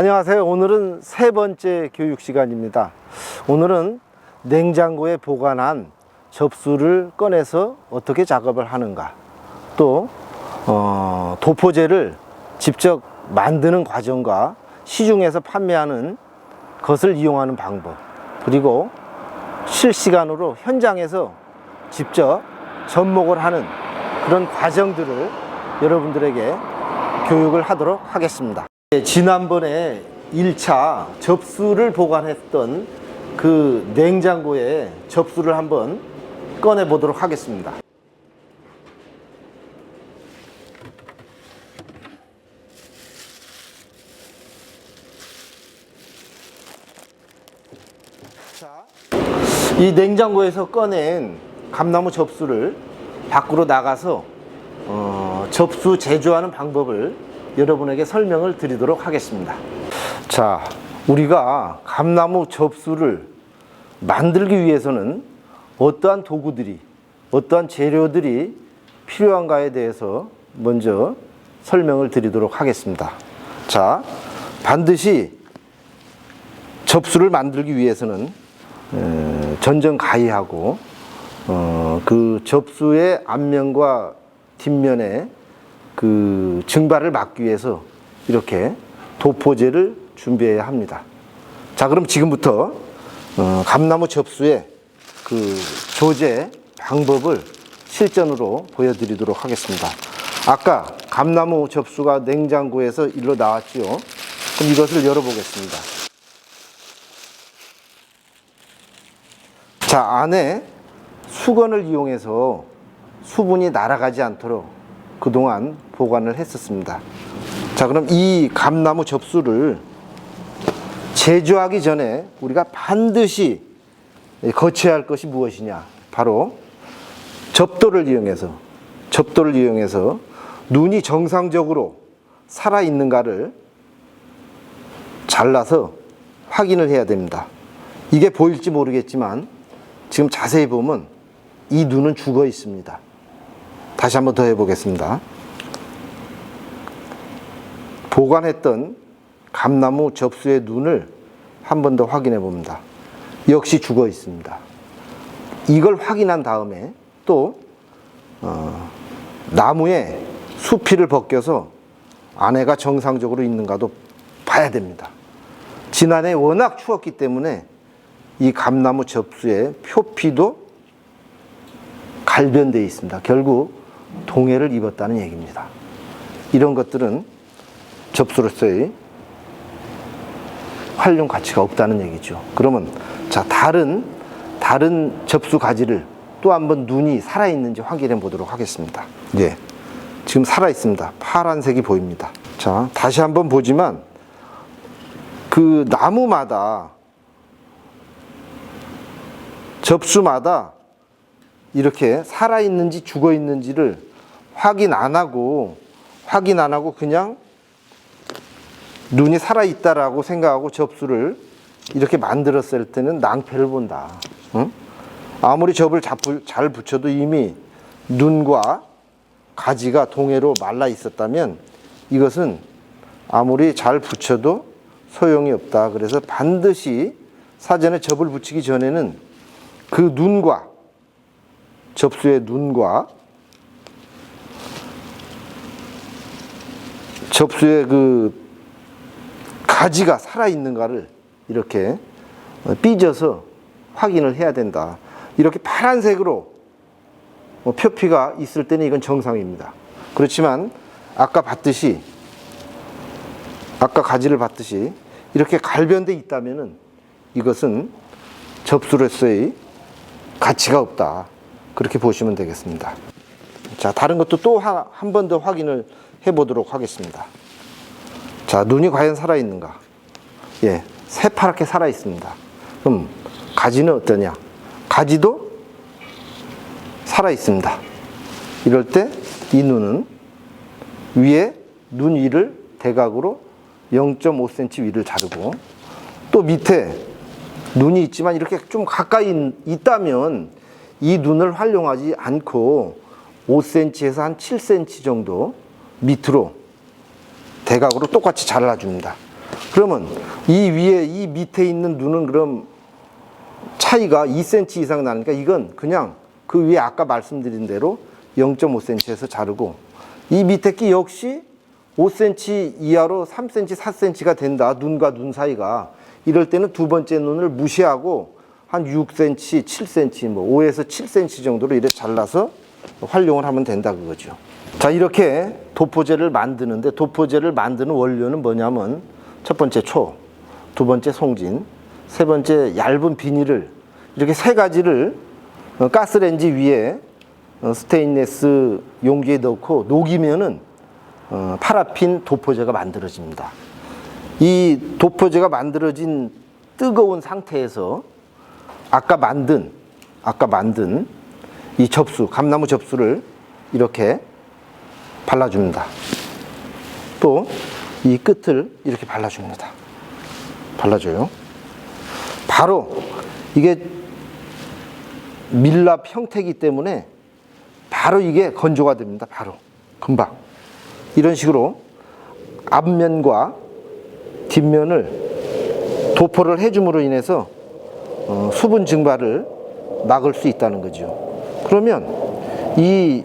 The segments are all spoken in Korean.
안녕하세요. 오늘은 세 번째 교육 시간입니다. 오늘은 냉장고에 보관한 접수를 꺼내서 어떻게 작업을 하는가, 또 어, 도포제를 직접 만드는 과정과 시중에서 판매하는 것을 이용하는 방법, 그리고 실시간으로 현장에서 직접 접목을 하는 그런 과정들을 여러분들에게 교육을 하도록 하겠습니다. 네, 지난번에 1차 접수를 보관했던 그 냉장고에 접수를 한번 꺼내 보도록 하겠습니다. 자, 이 냉장고에서 꺼낸 감나무 접수를 밖으로 나가서 어, 접수 제조하는 방법을 여러분에게 설명을 드리도록 하겠습니다. 자, 우리가 감나무 접수를 만들기 위해서는 어떠한 도구들이, 어떠한 재료들이 필요한가에 대해서 먼저 설명을 드리도록 하겠습니다. 자, 반드시 접수를 만들기 위해서는 에, 전전 가위하고 어, 그 접수의 앞면과 뒷면에 그 증발을 막기 위해서 이렇게 도포제를 준비해야 합니다. 자, 그럼 지금부터 어, 감나무 접수의 그 조제 방법을 실전으로 보여드리도록 하겠습니다. 아까 감나무 접수가 냉장고에서 일로 나왔지요. 그럼 이것을 열어보겠습니다. 자, 안에 수건을 이용해서 수분이 날아가지 않도록 그동안 보관을 했었습니다. 자, 그럼 이 감나무 접수를 제조하기 전에 우리가 반드시 거쳐야 할 것이 무엇이냐? 바로 접도를 이용해서 접도를 이용해서 눈이 정상적으로 살아 있는가를 잘라서 확인을 해야 됩니다. 이게 보일지 모르겠지만 지금 자세히 보면 이 눈은 죽어 있습니다. 다시 한번 더 해보겠습니다. 보관했던 감나무 접수의 눈을 한 번 더 확인해 봅니다. 역시 죽어 있습니다. 이걸 확인한 다음에 또 어, 나무에 수피를 벗겨서 안에가 정상적으로 있는가도 봐야 됩니다. 지난해 워낙 추웠기 때문에 이 감나무 접수의 표피도 갈변되어 있습니다. 결국 동해를 입었다는 얘기입니다. 이런 것들은 접수로서의 활용 가치가 없다는 얘기죠. 그러면 자 다른 다른 접수 가지를 또 한번 눈이 살아 있는지 확인해 보도록 하겠습니다. 예, 지금 살아 있습니다. 파란색이 보입니다. 자 다시 한번 보지만 그 나무마다 접수마다 이렇게 살아 있는지 죽어 있는지를 확인 안 하고 확인 안 하고 그냥 눈이 살아 있다라고 생각하고 접수를 이렇게 만들었을 때는 낭패를 본다. 응? 아무리 접을 잡- 잘 붙여도 이미 눈과 가지가 동해로 말라 있었다면 이것은 아무리 잘 붙여도 소용이 없다. 그래서 반드시 사전에 접을 붙이기 전에는 그 눈과 접수의 눈과 접수의 그 가지가 살아 있는가를 이렇게 삐져서 확인을 해야 된다. 이렇게 파란색으로 뭐 표피가 있을 때는 이건 정상입니다. 그렇지만 아까 봤듯이 아까 가지를 봤듯이 이렇게 갈변돼 있다면은 이것은 접수로서의 가치가 없다. 그렇게 보시면 되겠습니다. 자, 다른 것도 또 한 번 더 확인을 해 보도록 하겠습니다. 자, 눈이 과연 살아 있는가? 예, 새파랗게 살아 있습니다. 그럼 가지는 어떠냐? 가지도 살아 있습니다. 이럴 때 이 눈은 위에 눈 위를 대각으로 0.5cm 위를 자르고 또 밑에 눈이 있지만 이렇게 좀 가까이 있다면 이 눈을 활용하지 않고 5cm에서 한 7cm 정도 밑으로 대각으로 똑같이 잘라줍니다. 그러면 이 위에 이 밑에 있는 눈은 그럼 차이가 2cm 이상 나니까 이건 그냥 그 위에 아까 말씀드린 대로 0.5cm에서 자르고 이 밑에 끼 역시 5cm 이하로 3cm, 4cm가 된다. 눈과 눈 사이가. 이럴 때는 두 번째 눈을 무시하고 한 6cm, 7cm, 뭐 5에서 7cm 정도로 이렇게 잘라서 활용을 하면 된다 그거죠. 자, 이렇게 도포제를 만드는데 도포제를 만드는 원료는 뭐냐면 첫 번째 초, 두 번째 송진, 세 번째 얇은 비닐을 이렇게 세 가지를 어, 가스레인지 위에 어, 스테인레스 용기에 넣고 녹이면은 어, 파라핀 도포제가 만들어집니다. 이 도포제가 만들어진 뜨거운 상태에서 아까 만든 아까 만든 이 접수 감나무 접수를 이렇게 발라줍니다. 또 이 끝을 이렇게 발라줍니다. 발라줘요. 바로 이게 밀랍 형태이기 때문에 바로 이게 건조가 됩니다. 바로 금방 이런 식으로 앞면과 뒷면을 도포를 해줌으로 인해서 어, 수분 증발을 막을 수 있다는 거죠. 그러면 이,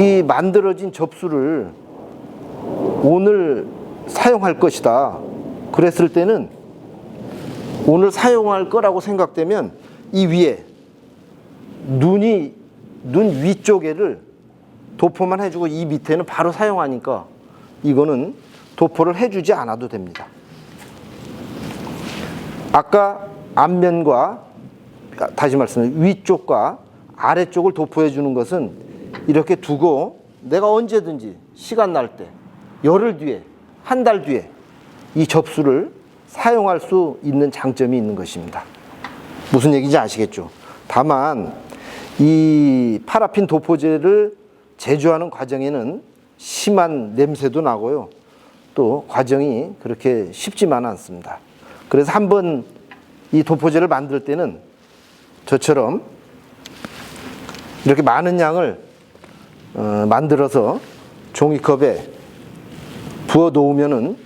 이 만들어진 접수를 오늘 사용할 것이다. 그랬을 때는 오늘 사용할 거라고 생각되면 이 위에 눈이 눈 위쪽에를 도포만 해주고 이 밑에는 바로 사용하니까 이거는 도포를 해주지 않아도 됩니다. 아까 앞면과 다시 말씀해 위쪽과 아래쪽을 도포해 주는 것은 이렇게 두고 내가 언제든지 시간 날 때 열흘 뒤에 한 달 뒤에 이 접수를 사용할 수 있는 장점이 있는 것입니다. 무슨 얘기인지 아시겠죠? 다만 이 파라핀 도포제를 제조하는 과정에는 심한 냄새도 나고요. 또 과정이 그렇게 쉽지만 않습니다. 그래서 한번 이 도포제를 만들 때는 저처럼 이렇게 많은 양을 어, 만들어서 종이컵에 부어 놓으면은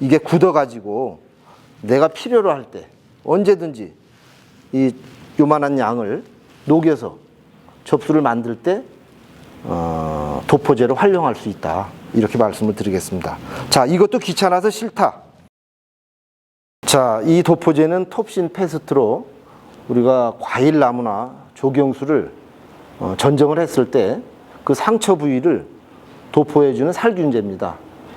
이게 굳어 가지고 내가 필요로 할 때 언제든지 이 요만한 양을 녹여서 접수를 만들 때 어, 도포제를 활용할 수 있다. 이렇게 말씀을 드리겠습니다. 자, 이것도 귀찮아서 싫다. 자, 이 도포제는 톱신 페스트로 우리가 과일 나무나 조경수를 어, 전정을 했을 때 그 상처 부위를 도포해주는 살균제입니다.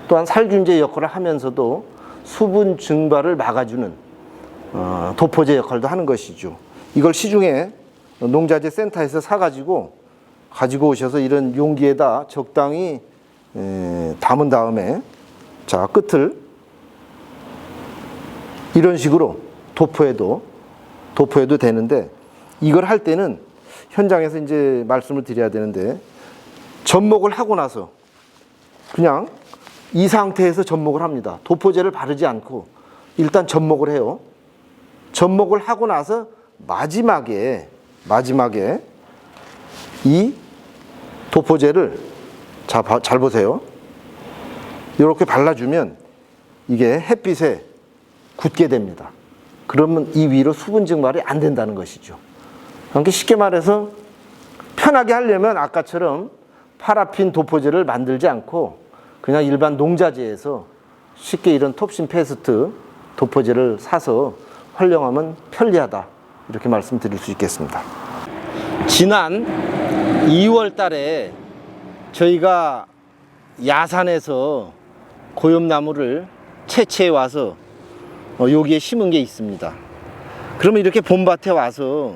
또한 살균제 역할을 하면서도 수분 증발을 막아주는 어, 도포제 역할도 하는 것이죠. 이걸 시중에 농자재 센터에서 사가지고 가지고 오셔서 이런 용기에다 적당히 에, 담은 다음에 자 끝을 이런 식으로 도포해도 도포해도 되는데 이걸 할 때는 현장에서 이제 말씀을 드려야 되는데 접목을 하고 나서 그냥 이 상태에서 접목을 합니다. 도포제를 바르지 않고 일단 접목을 해요. 접목을 하고 나서 마지막에 마지막에 이 도포제를 자, 봐- 잘 보세요. 이렇게 발라주면 이게 햇빛에 굳게 됩니다. 그러면 이 위로 수분 증발이 안 된다는 것이죠. 그러니까 쉽게 말해서 편하게 하려면 아까처럼 파라핀 도포제를 만들지 않고 그냥 일반 농자재에서 쉽게 이런 톱신 페스트 도포제를 사서 활용하면 편리하다. 이렇게 말씀드릴 수 있겠습니다. 지난 2월 달에 저희가 야산에서 고염나무를 채취해 와서 어, 여기에 심은 게 있습니다. 그러면 이렇게 봄밭에 와서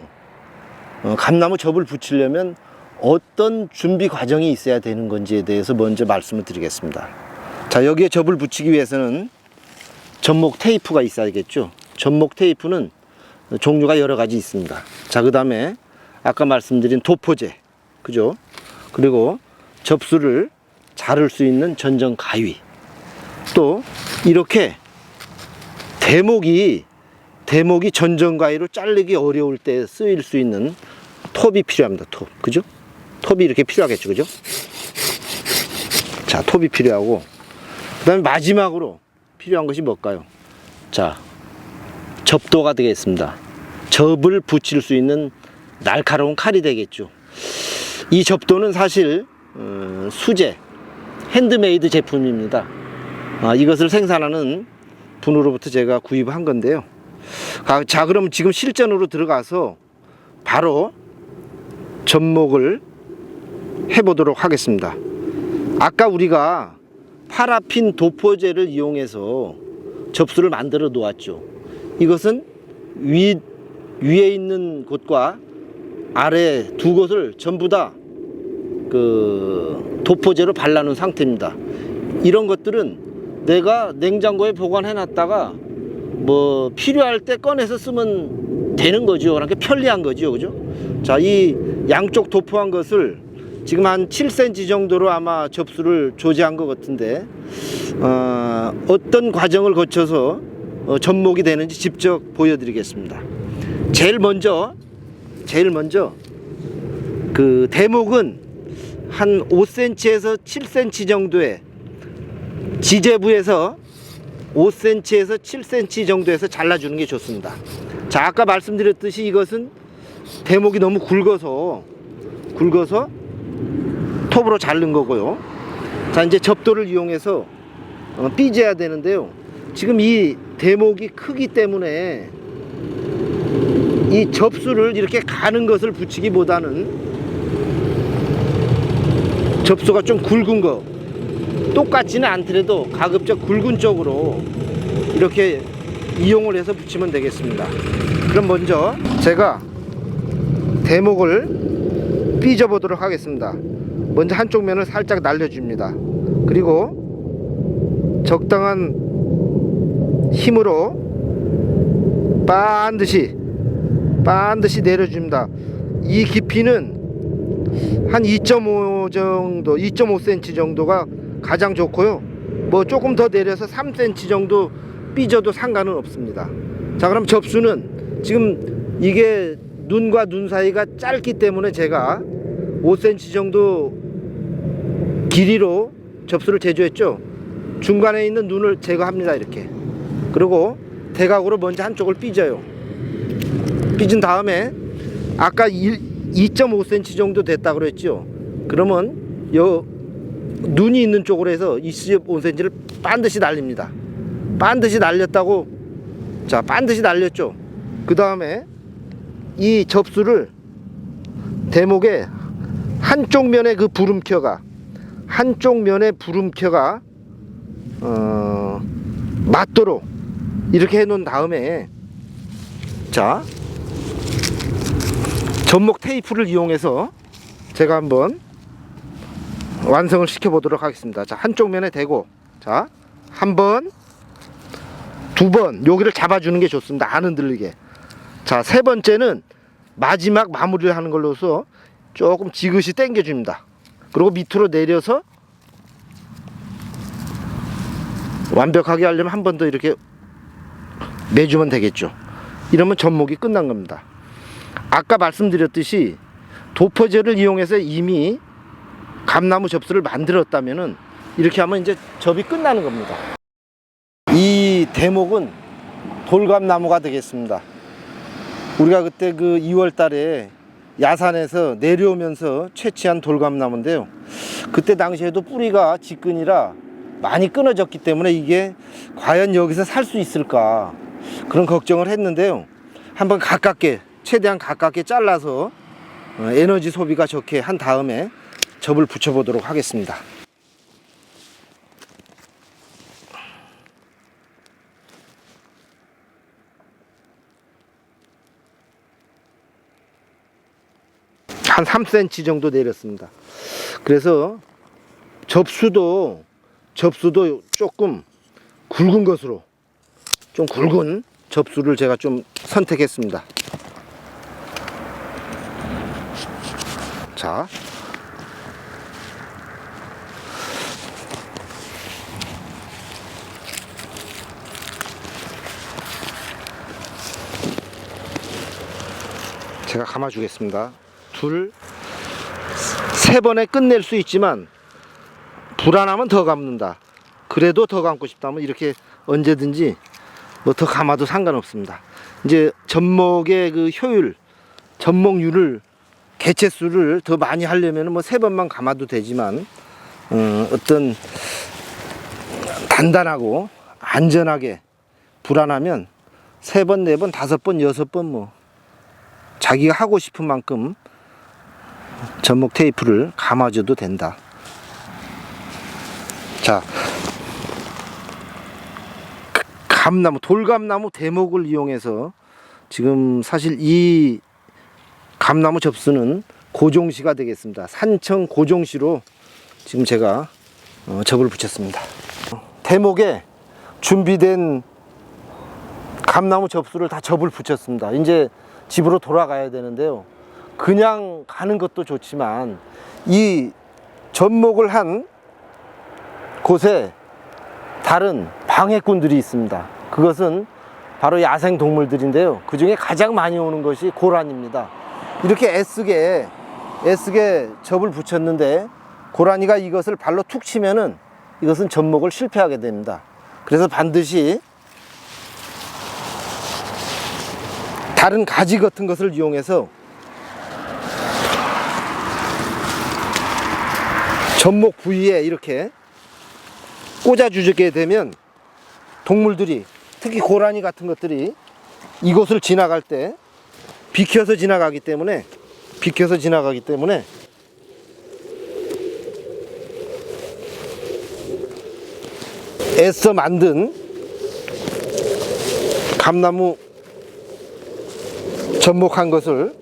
어, 감나무 접을 붙이려면 어떤 준비 과정이 있어야 되는 건지에 대해서 먼저 말씀을 드리겠습니다. 자, 여기에 접을 붙이기 위해서는 접목 테이프가 있어야겠죠. 접목 테이프는 종류가 여러 가지 있습니다. 자, 그 다음에 아까 말씀드린 도포제, 그죠? 그리고 접수를 자를 수 있는 전정 가위. 또 이렇게 대목이 대목이 전정 가위로 자르기 어려울 때 쓰일 수 있는 톱이 필요합니다. 톱, 그죠? 톱이 이렇게 필요하겠죠, 그죠? 자, 톱이 필요하고 그다음에 마지막으로 필요한 것이 뭘까요? 자, 접도가 되겠습니다. 접을 붙일 수 있는 날카로운 칼이 되겠죠. 이 접도는 사실 어, 수제, 핸드메이드 제품입니다. 아, 이것을 생산하는 분으로부터 제가 구입한 건데요. 아, 자, 그럼 지금 실전으로 들어가서 바로 접목을 해보도록 하겠습니다. 아까 우리가 파라핀 도포제를 이용해서 접수를 만들어 놓았죠. 이것은 위, 위에 있는 곳과 아래 두 곳을 전부 다 그 도포제로 발라놓은 상태입니다. 이런 것들은 내가 냉장고에 보관해 놨다가 뭐 필요할 때 꺼내서 쓰면 되는 거죠. 그러니까 편리한 거죠. 그죠? 자, 이 양쪽 도포한 것을 지금 한 7cm 정도로 아마 접수를 조제한 것 같은데 어, 어떤 과정을 거쳐서 어, 접목이 되는지 직접 보여드리겠습니다. 제일 먼저 제일 먼저 그 대목은 한 5cm에서 7cm 정도의 지제부에서 5cm에서 7cm 정도에서 잘라주는 게 좋습니다. 자, 아까 말씀드렸듯이 이것은 대목이 너무 굵어서 굵어서 톱으로 자른 거고요. 자, 이제 접도를 이용해서 어, 삐져야 되는데요. 지금 이 대목이 크기 때문에 이 접수를 이렇게 가는 것을 붙이기보다는 접수가 좀 굵은 거 똑같지는 않더라도 가급적 굵은 쪽으로 이렇게 이용을 해서 붙이면 되겠습니다. 그럼 먼저 제가 대목을 삐져 보도록 하겠습니다. 먼저 한쪽 면을 살짝 날려줍니다. 그리고 적당한 힘으로 반드시 반드시 내려줍니다. 이 깊이는 한 2.5 정도, 2.5cm 정도가 가장 좋고요. 뭐 조금 더 내려서 3cm 정도 삐져도 상관은 없습니다. 자, 그럼 접수는 지금 이게 눈과 눈 사이가 짧기 때문에 제가 5cm 정도 길이로 접수를 제조했죠. 중간에 있는 눈을 제거합니다. 이렇게. 그리고 대각으로 먼저 한쪽을 삐져요. 삐진 다음에 아까 2.5cm 정도 됐다 그랬죠. 그러면 요 눈이 있는 쪽으로 해서 25cm를 반드시 날립니다. 반드시 날렸다고 자 반드시 날렸죠. 그 다음에 이 접수를 대목에 한쪽 면에 그 부름켜가 한쪽 면에 부름켜가 어, 맞도록 이렇게 해놓은 다음에 자 접목 테이프를 이용해서 제가 한번 완성을 시켜 보도록 하겠습니다. 자, 한쪽 면에 대고 자, 한 번, 두 번 여기를 잡아주는 게 좋습니다. 안 흔들리게. 자, 세 번째는 마지막 마무리를 하는 걸로서 조금 지그시 당겨 줍니다. 그리고 밑으로 내려서 완벽하게 하려면 한 번 더 이렇게 매주면 되겠죠. 이러면 접목이 끝난 겁니다. 아까 말씀드렸듯이 도포제를 이용해서 이미 감나무 접수를 만들었다면은 이렇게 하면 이제 접이 끝나는 겁니다. 이 대목은 돌감나무가 되겠습니다. 우리가 그때 그 2월 달에 야산에서 내려오면서 채취한 돌감나무인데요. 그때 당시에도 뿌리가 지끈이라 많이 끊어졌기 때문에 이게 과연 여기서 살 수 있을까 그런 걱정을 했는데요. 한번 가깝게 최대한 가깝게 잘라서 어, 에너지 소비가 좋게 한 다음에 접을 붙여보도록 하겠습니다. 한 3cm 정도 내렸습니다. 그래서 접수도 접수도 조금 굵은 것으로 좀 굵은 접수를 제가 좀 선택했습니다. 자. 제가 감아 주겠습니다. 둘, 세 번에 끝낼 수 있지만 불안하면 더 감는다. 그래도 더 감고 싶다면 이렇게 언제든지 뭐 더 감아도 상관없습니다. 이제 접목의 그 효율, 접목률을 개체수를 더 많이 하려면 뭐 세 번만 감아도 되지만 어, 어떤 단단하고 안전하게 불안하면 세 번, 네 번, 다섯 번, 여섯 번뭐 자기가 하고 싶은 만큼 접목 테이프를 감아줘도 된다. 자, 그 감나무, 돌감나무 대목을 이용해서 지금 사실 이 감나무 접수는 고종시가 되겠습니다. 산청 고종시로 지금 제가 어, 접을 붙였습니다. 대목에 준비된 감나무 접수를 다 접을 붙였습니다. 이제 집으로 돌아가야 되는데요. 그냥 가는 것도 좋지만 이 접목을 한 곳에 다른 방해꾼들이 있습니다. 그것은 바로 야생 동물들인데요. 그 중에 가장 많이 오는 것이 고란입니다. 이렇게 애쓰게, 애쓰게 접을 붙였는데 고라니가 이것을 발로 툭 치면은 이것은 접목을 실패하게 됩니다. 그래서 반드시 다른 가지 같은 것을 이용해서 접목 부위에 이렇게 꽂아주게 되면 동물들이 특히 고라니 같은 것들이 이곳을 지나갈 때 비켜서 지나가기 때문에 비켜서 지나가기 때문에 애써 만든 감나무 접목한 것을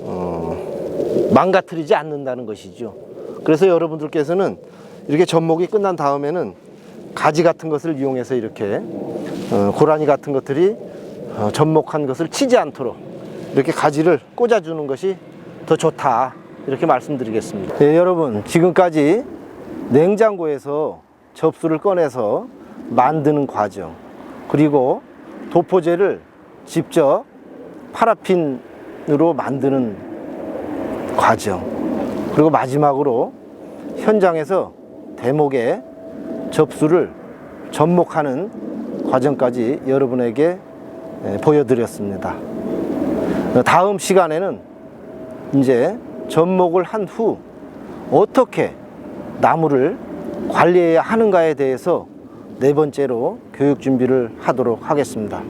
어, 망가뜨리지 않는다는 것이죠. 그래서 여러분들께서는 이렇게 접목이 끝난 다음에는 가지 같은 것을 이용해서 이렇게 어, 고라니 같은 것들이 어, 접목한 것을 치지 않도록 이렇게 가지를 꽂아주는 것이 더 좋다 이렇게 말씀드리겠습니다. 네, 여러분 지금까지 냉장고에서 접수를 꺼내서 만드는 과정 그리고 도포제를 직접 파라핀으로 만드는 과정 그리고 마지막으로 현장에서 대목에 접수를 접목하는 과정까지 여러분에게 예, 보여드렸습니다. 다음 시간에는 이제 접목을 한 후 어떻게 나무를 관리해야 하는가에 대해서 네 번째로 교육 준비를 하도록 하겠습니다.